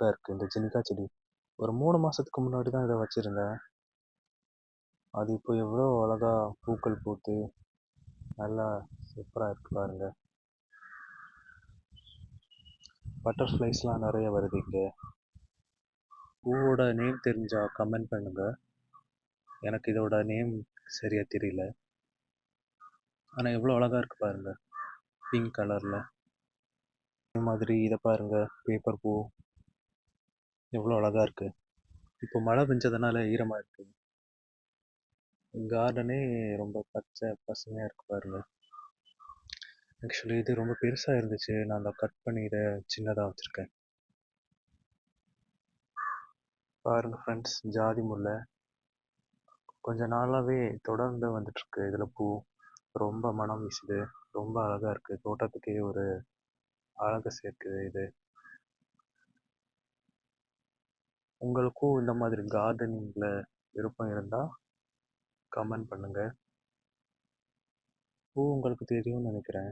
அழகாக இருக்குது இந்த ஜினிகா செடி. ஒரு மூணு மாதத்துக்கு முன்னாடி தான் இதை வச்சுருந்தேன். அது இப்போ எவ்வளோ அழகாக பூக்கள் பூத்து நல்லா சூப்பராக இருக்கு பாருங்க. பட்டர்ஃப்ளைஸ்லாம் நிறைய வருது இங்கே. பூவோட நேம் தெரிஞ்சால் கமெண்ட் பண்ணுங்க. எனக்கு இதோட நேம் சரியாக தெரியல. ஆனால் எவ்வளோ அழகாக இருக்கு பாருங்க. பிங்க் கலரில் அதே மாதிரி இதை பாருங்க பேப்பர் பூ. எவ்வளோ அழகா இருக்கு. இப்போ மழை பெஞ்சதுனால ஈரமாக இருக்குது கார்டனே ரொம்ப பச்சை பசுமையாக இருக்கு பாருங்க. ஆக்சுவலி இது ரொம்ப பெருசாக இருந்துச்சு. நான் அதை கட் பண்ணி இதை சின்னதாக வச்சுருக்கேன். பாருங்க ஃப்ரெண்ட்ஸ் ஜாதி முல்லை. கொஞ்ச நாளாகவே தொடர்ந்து வந்துட்டுருக்கு இதில் பூ ரொம்ப மனம் வீசுது. ரொம்ப அழகாக இருக்குது தோட்டத்துக்கே ஒரு அழகை சேர்க்குது இது. உங்களுக்கும் இந்த மாதிரி கார்டனிங்கில் விருப்பம் இருந்தால் கமெண்ட் பண்ணுங்கள் பூ உங்களுக்கு தெரியும்னு நினைக்கிறேன்.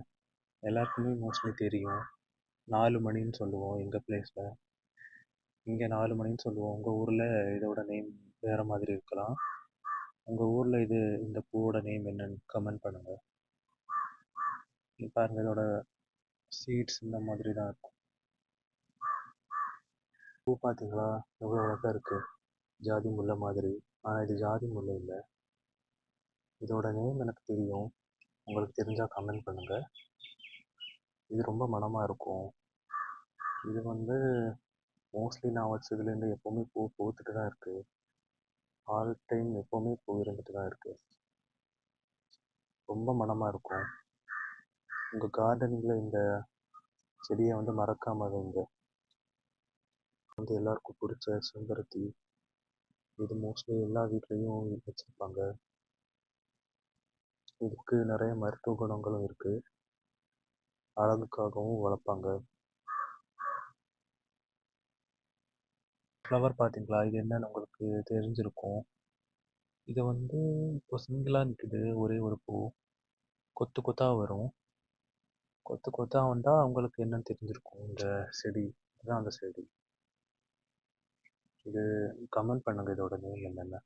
எல்லாருக்குமே மோஸ்ட்லி தெரியும். நாலு மணின்னு சொல்லுவோம் எங்கள் பிளேஸில் இங்கே நாலு மணின்னு சொல்லுவோம். உங்கள் ஊரில் இதோட நேம் வேறு மாதிரி இருக்கலாம். உங்கள் ஊரில் இது இந்த பூவோட நேம் என்னன்னு கமெண்ட் பண்ணுங்கள் பாருங்கள் பாருங்க இதோட சீட்ஸ் இந்த மாதிரி தான் இருக்கும். பூ பார்த்தீங்களா எவ்வளோ அழகாக இருக்குது ஜாதி முல்லை மாதிரி. ஆனால் இது ஜாதி முல்லை இல்லை. இதோட நேம் எனக்கு தெரியும். உங்களுக்கு தெரிஞ்சால் கமெண்ட் பண்ணுங்கள் இது ரொம்ப மனமாக இருக்கும். இது வந்து மோஸ்ட்லி நான் வச்சதுலேருந்து எப்போவுமே பூ பூத்துட்டு தான் இருக்குது ஆல் டைம் எப்போவுமே பூ இருந்துட்டு தான் இருக்குது ரொம்ப மனமாக இருக்கும். உங்கள் கார்டனிங்கில் இந்த செடியை வந்து மறக்காமல் வைங்க. வந்து எல்லாருக்கும் பிடிச்ச செம்பருத்தி இது மோஸ்ட்லி எல்லா வீட்லேயும் வச்சுருப்பாங்க. இதுக்கு நிறைய மருத்துவ குணங்களும் இருக்குது அழகுக்காகவும் வளர்ப்பாங்க. ஃப்ளவர் பார்த்தீங்களா? இது என்னன்னு உங்களுக்கு தெரிஞ்சிருக்கும். இது வந்து இப்போ சிங்கிளாக நிற்குது ஒரே ஒரு பூ. கொத்து கொத்தாக வரும். கொத்து கொத்தாக வந்தால் அவங்களுக்கு என்னன்னு தெரிஞ்சிருக்கும் இந்த செடி. இதுதான் அந்த செடி. இது கமெண்ட் பண்ணுங்க இதோட நேம் என்னென்ன?